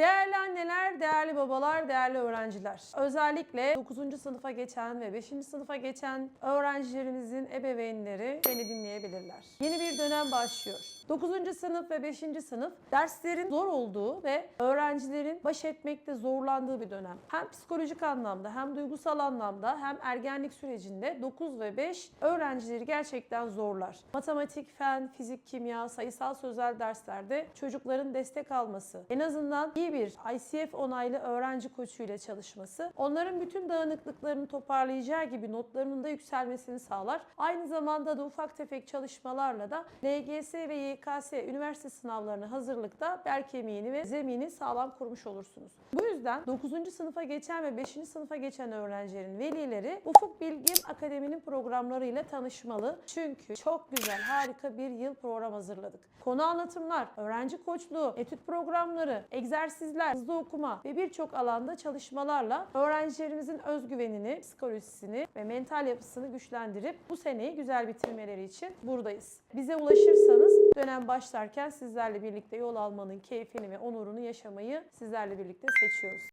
Değerli anneler, değerli babalar, değerli öğrenciler. Özellikle 9. sınıfa geçen ve 5. sınıfa geçen öğrencilerimizin ebeveynleri beni dinleyebilirler. Yeni bir dönem başlıyor. 9. sınıf ve 5. sınıf derslerin zor olduğu ve öğrencilerin baş etmekte zorlandığı bir dönem. Hem psikolojik anlamda hem duygusal anlamda hem ergenlik sürecinde 9 ve 5 öğrencileri gerçekten zorlar. Matematik, fen, fizik, kimya, sayısal sözel derslerde çocukların destek alması, en azından iyi bir ICF onaylı öğrenci koçuyla çalışması, onların bütün dağınıklıklarını toparlayacağı gibi notlarının da yükselmesini sağlar. Aynı zamanda da ufak tefek çalışmalarla da LGS ve YKS üniversite sınavlarına hazırlıkta bel kemiğini ve zemini sağlam kurmuş olursunuz. Bu yüzden 9. sınıfa geçen ve 5. sınıfa geçen öğrencilerin velileri Ufuk Bilgin Akademi'nin programlarıyla tanışmalı. Çünkü çok güzel, harika bir yıl program hazırladık. Konu anlatımlar, öğrenci koçluğu, etüt programları, egzersizler, hızlı okuma ve birçok alanda çalışmalarla öğrencilerimizin özgüvenini, psikolojisini ve mental yapısını güçlendirip bu seneyi güzel bitirmeleri için buradayız. Bize ulaşırsanız dönem başlarken sizlerle birlikte yol almanın keyfini ve onurunu yaşamayı sizlerle birlikte seçiyoruz.